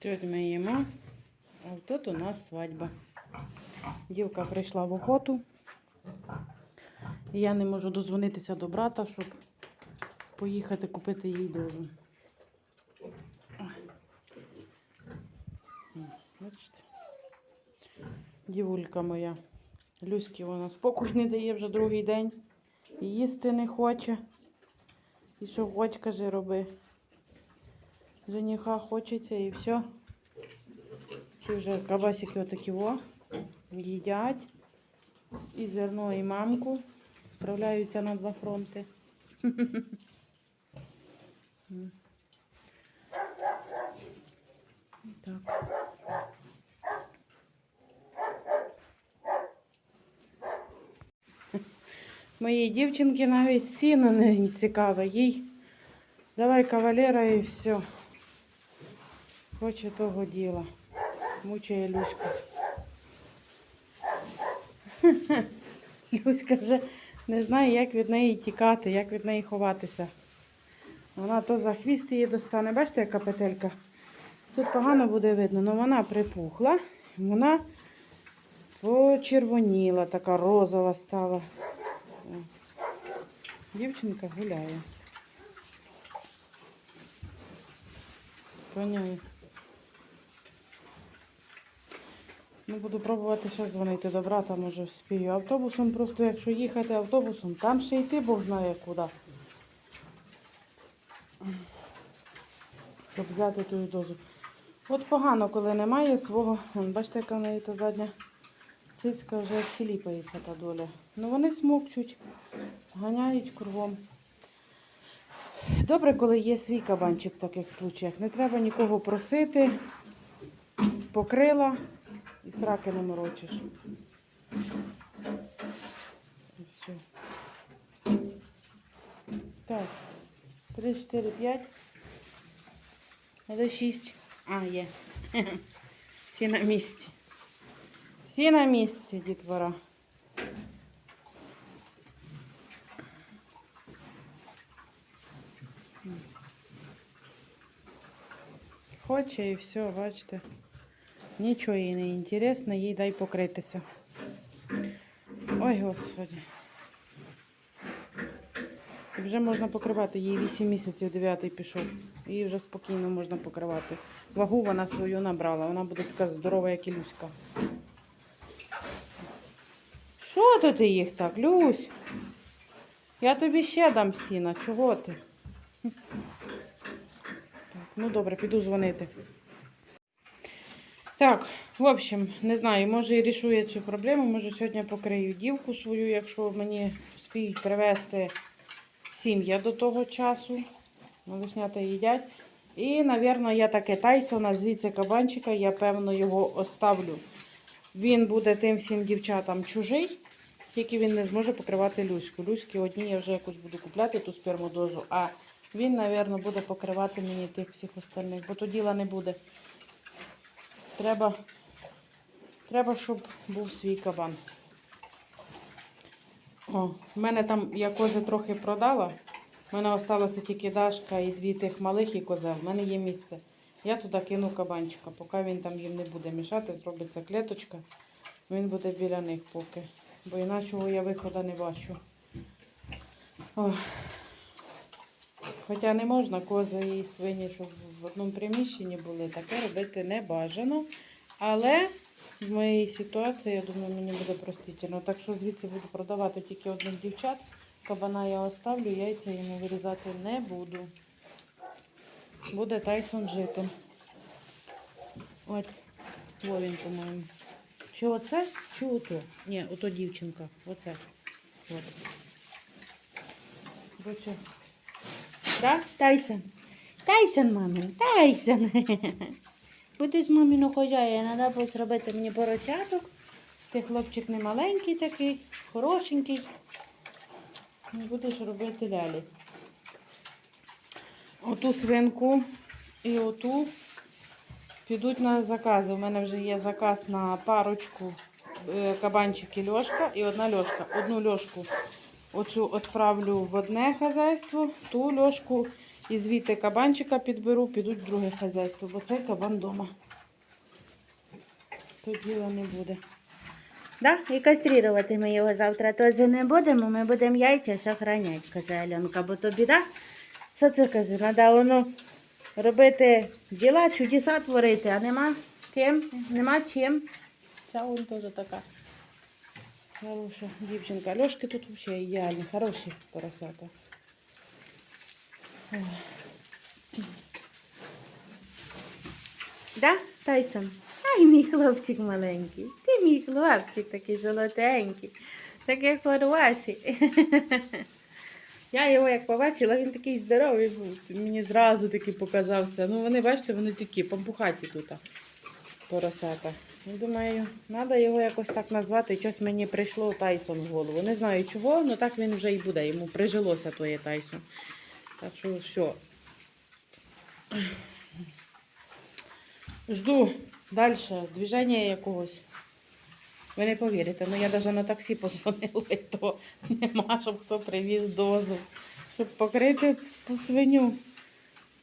Тут ми їмо, а тут у нас свадьба. Дівка прийшла в охоту. Я не можу дозвонитися до брата, щоб поїхати купити їй дозу. Бачите? Дівулька моя. Люськи вона спокій не дає вже другий день. І їсти не хоче. І що хоч, каже, роби. Жениха хочеться і все. Ці вже кабасики отакі о, їдять. І зерно, і мамку. Справляються на два фронти. М. Так. Моїй дівчинки навіть сіно не цікаве. Їй давай кавалера і все. Хоче того діла. Мучає Люську. Люська вже не знає, як від неї тікати, як від неї ховатися. Вона то за хвіст її достане. Бачите, яка петелька? Тут погано буде видно, але вона припухла, вона почервоніла, така розова стала. Дівчинка гуляє. Поняю. Ну, буду пробувати ще дзвонити до брата, може вспію. Автобусом просто, якщо їхати автобусом, там ще йти Бог знає куди. Щоб взяти ту дозу. От погано, коли немає свого. Бачите, яка в неї та задня цицька вже скіліпається та доля. Ну вони смокчуть, ганяють кругом. Добре, коли є свій кабанчик в таких случаях. Не треба нікого просити, покрила і сраки не морочиш. Все. Так, 3, 4, 5. Але 6. А, є. Всі на місці. Всі на місці, дітвора. Хоче і все, бачите. Нічого їй не інтересно, їй дай покритися. Ой, господи. І вже можна покривати, їй 8 місяців, 9 пішов. Її вже спокійно можна покривати. Вагу вона свою набрала, вона буде така здорова, як і Люська. Що тут їх так, Люсь? Я тобі ще дам сіна, чого ти? Так, ну добре, піду дзвонити. Так, в общем, не знаю, може і рішу я цю проблему, може сьогодні покрию дівку свою, якщо мені спіють привезти сім'я до того часу. Малишнята їдять. І, мабуть, я таке Тайсона, звідси кабанчика, я певно його оставлю. Він буде тим всім дівчатам чужий, тільки він не зможе покривати Люську. Люськи одні я вже якось буду купляти ту спермодозу, а він, мабуть, буде покривати мені тих всіх остальних, бо то діла не буде. Треба, треба, щоб був свій кабан. О, в мене там я кози трохи продала. У мене залишилася тільки Дашка і дві тих малих і козел. У мене є місце. Я туди кину кабанчика, поки він там їм не буде мішати, зробиться клеточка. Він буде біля них поки. Бо іначе я виходу не бачу. Ох. Хоча не можна кози і свині, щоб в одному приміщенні були, таке робити не бажано. Але в моїй ситуації, я думаю, мені буде простительно. Так що звідси буду продавати тільки одних дівчат. Кабана я оставлю, яйця йому вирізати не буду. Буде Тайсон жити. От, во він, по-моєму. Чи оце, чи ото? Ні, ото дівчинка. Оце. От. Бачу. Так, Тайсон? Тайсон, мамин, Тайсон. Будеш маміну хозяїна, треба буде зробити мені поросяток. Ти хлопчик не маленький такий, хорошенький. Ну, Будеш робити лялі. Оту свинку і оту підуть на закази. У мене вже є заказ на парочку е, кабанчик і льошка і одна льошка. Одну льошку оцю відправлю в одне хазяйство, ту льошку І звідти кабанчика підберу, підуть в друге хазяйство, бо цей кабан вдома. Тут діла не буде. Да? І каструвати ми його завтра теж не будемо, ми будемо яйця сохраняти, каже Альонка, бо то біда. Що це каже? Треба воно робити діла, чудеса творити, а нема ким, нема чим. Ця он теж така. Хороша дівчинка. Льошки тут взагалі ідеальні, хороші поросята. Да, Тайсон? Ай, мій хлопчик маленький. Ти мій хлопчик такий золотенький, такий хороший. Я його як побачила, він такий здоровий був. Мені зразу таки показався. Ну вони, бачите, вони такі помпухаті тут. Поросята. Думаю, треба його якось так назвати. Щось мені прийшло Тайсон в голову. Не знаю чого, але так він вже і буде. Йому прижилося твоє Тайсон. Так що все. Жду далі движення якогось. Ви не повірите, ну я навіть на таксі позвонила, і то нема, щоб хто привіз дозу, щоб покрити свиню.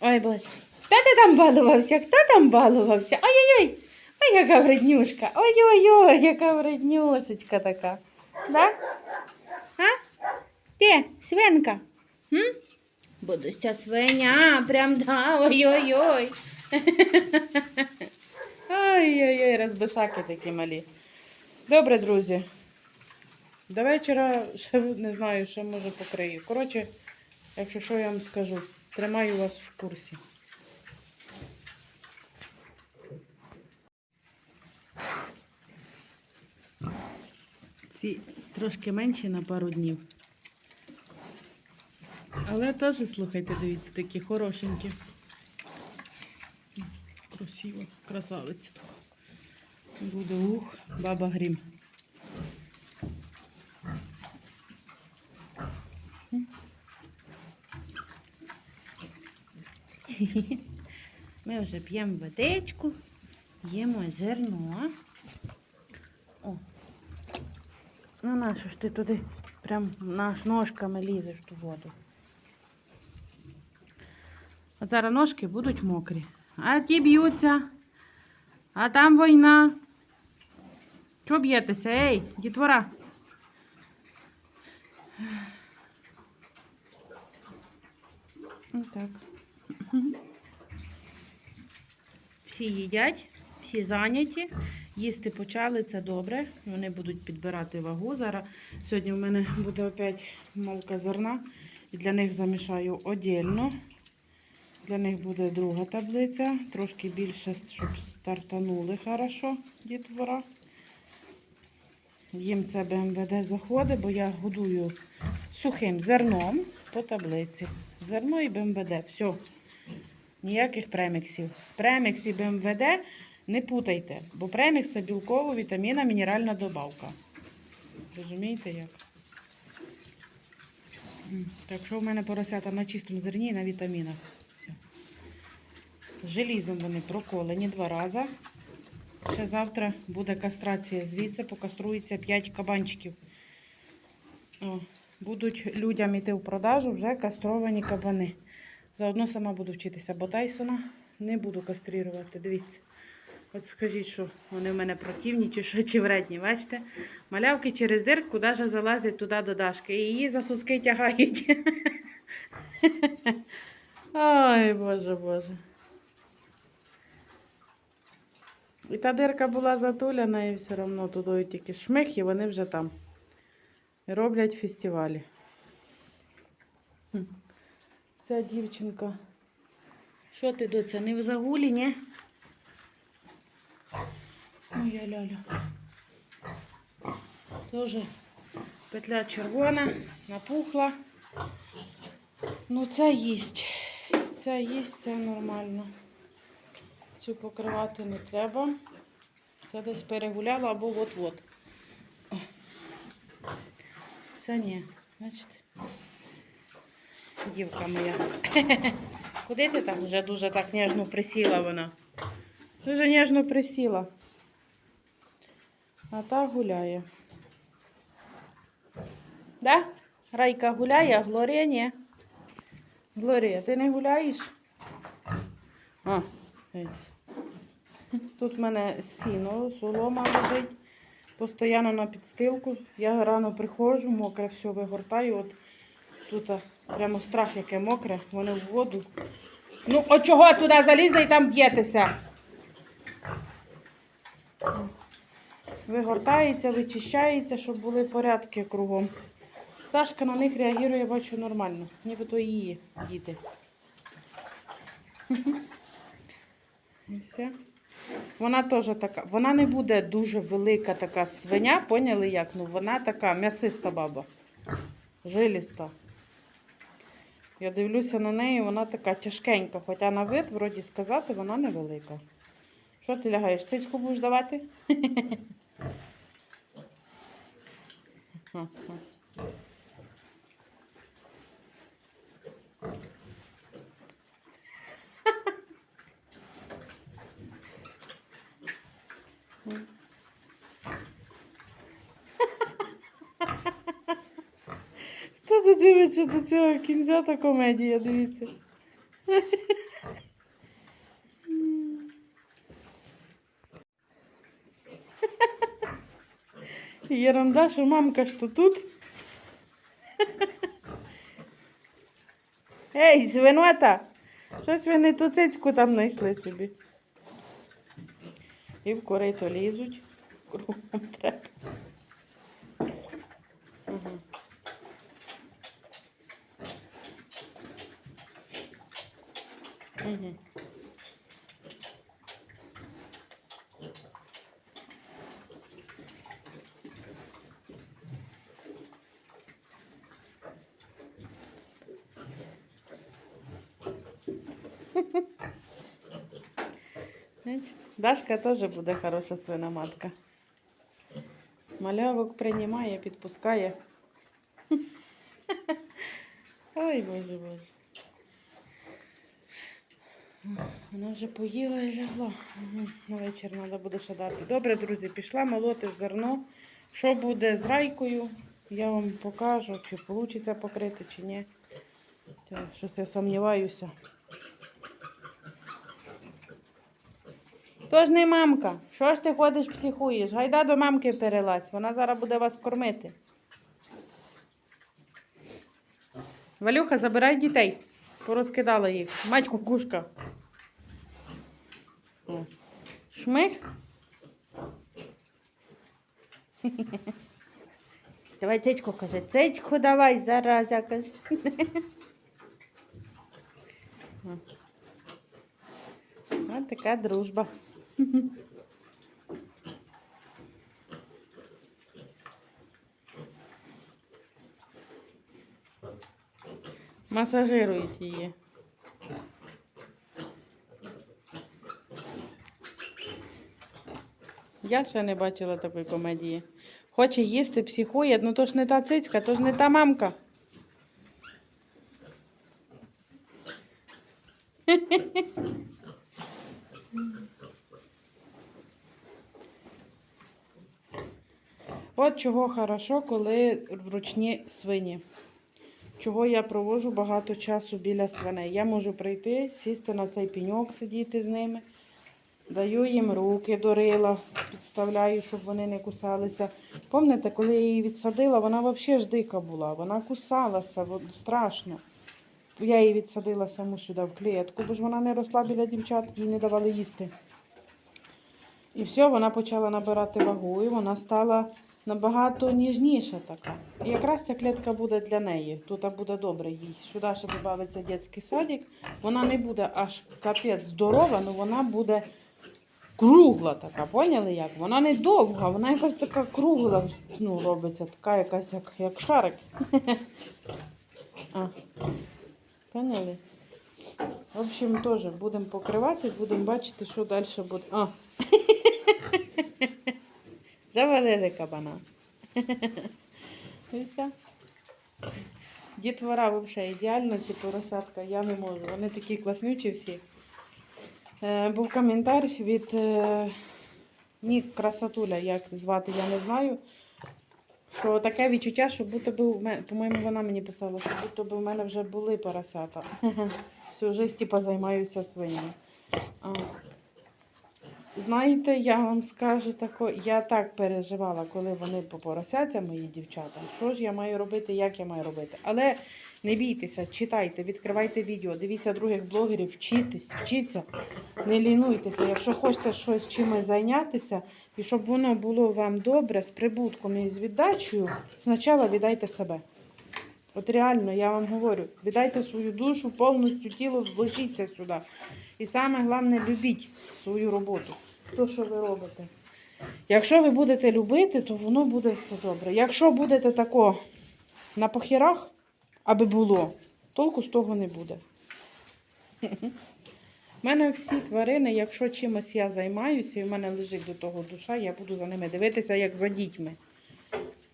Ой, Боже. Хто ти там балувався? Хто там балувався? Ой-ой-ой! Ой, яка вреднюшка! Ой-ой-ой, яка вреднюшечка така. Да? А? Ти, свинка? М? Будуща свиня, прям да, ой-ой-ой. Ой-ой-ой, розбишаки такі малі. Добре, друзі. До вечора ще не знаю, що може покрию. Коротше, якщо що я вам скажу, тримаю вас в курсі. Ці трошки менші на пару днів. Але теж, слухайте, дивіться, такі хорошенькі. Красиво, красавиці. Буде ух, баба грім. Ми вже п'ємо водичку, їмо зерно. О. Ну нащо ж ти туди прям наш ножками лізеш ту воду. От зараз ножки будуть мокрі. А ті б'ються. А там війна. Чого б'єтеся? Ей, дітвора. Отак. Всі їдять, всі зайняті. Їсти почали, це добре. Вони будуть підбирати вагу. Зараз сьогодні в мене буде опять молка зерна. І для них замішаю одільно. Для них буде друга таблиця. Трошки більше, щоб стартанули хорошо дітвора. Їм це БМВД заходить, бо я годую сухим зерном по таблиці. Зерно і БМВД. Все. Ніяких преміксів. Премікс і БМВД не путайте, бо премікс це білково, вітаміна, мінеральна добавка. Розумієте як? Так що в мене поросята на чистому зерні і на вітамінах. З желізом вони проколені два рази. Ще завтра буде кастрація звідси, покаструється 5 кабанчиків. О, будуть людям йти в продажу вже кастровані кабани. Заодно сама буду вчитися, бо Тайсона не буду кастрирувати. Дивіться. От скажіть, що вони в мене противні чи що, чи вредні. Бачите? Малявки через дирку навіть залазять туди до Дашки. І її за соски тягають. Ой, Боже, Боже. І та дирка була затуляна, і все одно туди тільки шмих, і вони вже там. Роблять фестивалі. Ця дівчинка. Що ти, доця, не в загулі, ні? Моя ляля. Тоже петля червона, напухла. Ну, це їсть. Це їсть, це нормально. Цю покривати не треба. Це десь перегуляла або от-от. Це ні, бачите. Дівка моя. Куди ти там вже дуже так ніжно присіла вона? Дуже ніжно присіла. А та гуляє. Да? Райка гуляє, а Глорія ні. Глорія, ти не гуляєш? А. Тут в мене сіно, солома лежить. Постоянно на підстилку. Я рано приходжу, мокре все вигортаю. От тут прямо страх, яке мокре, вони в воду. Ну, от чого туди залізли і там б'єтеся? Вигортається, вичищається, щоб були порядки кругом. Пташка на них реагує, я бачу, нормально. Нібито її діти. Все. Вона теж така. Вона не буде дуже велика така свиня, поняли як? Ну вона така м'ясиста баба. Жиліста. Я дивлюся на неї, вона така тяжкенька, хоча на вид, вроді сказати, вона невелика. Що ти лягаєш? Цицьку будеш давати? Хто дивиться до цього кінця та комедія, дивіться. Єранда, що мамка що тут. Ей, свинота! Щось ви не ту цицьку там знайшли собі. І в корито лізуть. Кругом треба. Значить, Дашка теж буде хороша свиноматка. Малявок приймає, підпускає. Ой, боже, боже. Вона вже поїла і лягла. На вечір треба буде ще дати. Добре, друзі, пішла молоти зерно. Що буде з райкою, я вам покажу, чи вийде покрити, чи ні. Щось я сумніваюся. Тож не мамка. Що ж ти ходиш, психуєш? Гайда до мамки перелазь, вона зараз буде вас кормити. Валюха, забирай дітей. Порозкидала їх. Мать кукушка. Шмих. Давай цицьку каже. Цицьку давай, зараз каже. Ось така дружба. Масажирують її. Я ще не бачила такої комедії. Хоче їсти, психує, ну то ж не та цицька, то ж не та мамка. От чого хорошо, коли ручні свині. Чого я провожу багато часу біля свиней. Я можу прийти, сісти на цей піньок, сидіти з ними. Даю їм руки до рила, підставляю, щоб вони не кусалися. Пам'ятаєте, коли я її відсадила, вона взагалі ж дика була. Вона кусалася, страшно. Я її відсадила саму сюди в клітку, бо ж вона не росла біля дівчат, їй не давали їсти. І все, вона почала набирати вагу, і вона стала набагато ніжніша така. І якраз ця клітка буде для неї. Тут буде добре їй. Сюди ще додається дитячий садик. Вона не буде аж капець здорова, але вона буде кругла така, поняли як? Вона не довга, вона якась така кругла ну, робиться, така якась як, як шарик. Поняли? В общем, теж будемо покривати, будемо бачити, що далі буде. А. Завалили кабана. Все. Дітвора взагалі ідеальна, ці поросятка, я не можу. Вони такі класнючі всі. Е, був коментар від е, Нік Красотуля, як звати, я не знаю. Що таке відчуття, що будто би у мене, по-моєму, вона мені писала, що будто би в мене вже були поросята. Всю життя типу, займаюся свинями. А. Знаєте, я вам скажу тако, я так переживала, коли вони попоросяться, мої дівчата. Що ж я маю робити, як я маю робити? Але не бійтеся, читайте, відкривайте відео, дивіться других блогерів, вчитесь, вчіться, не лінуйтеся. Якщо хочете щось чимось зайнятися, і щоб воно було вам добре, з прибутком і з віддачею, спочатку віддайте себе. От реально, я вам говорю, віддайте свою душу, повністю тіло, вложіться сюди. І саме головне, любіть свою роботу, то, що ви робите. Якщо ви будете любити, то воно буде все добре. Якщо будете тако на похерах, аби було, толку з того не буде. У мене всі тварини, якщо чимось я займаюся, і в мене лежить до того душа, я буду за ними дивитися, як за дітьми.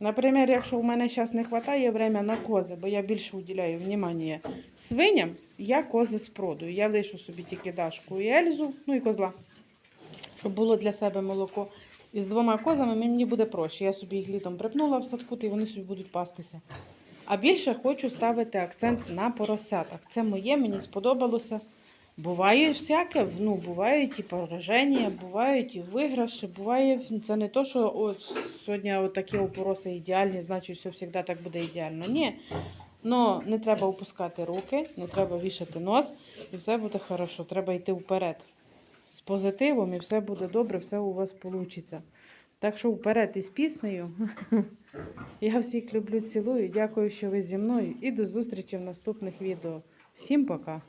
Наприклад, якщо в мене зараз не вистачає время на кози, бо я більше уділяю внимання свиням, я кози спродаю. Я лишу собі тільки Дашку і Ельзу, ну і козла, щоб було для себе молоко. І з двома козами мені буде проще. Я собі їх літом припнула в садку, і вони собі будуть пастися. А більше хочу ставити акцент на поросятах. Це моє, мені сподобалося. Буває всяке, ну, бувають і пораження, бувають і виграші, буває. Це не то, що от, сьогодні такі опороси ідеальні, значить, все завжди так буде ідеально. Ні. Но не треба опускати руки, не треба вішати нос, і все буде хорошо. Треба йти вперед. З позитивом і все буде добре, все у вас вийде. Так що вперед із піснею. Я всіх люблю, цілую. Дякую, що ви зі мною. І до зустрічі в наступних відео. Всім пока!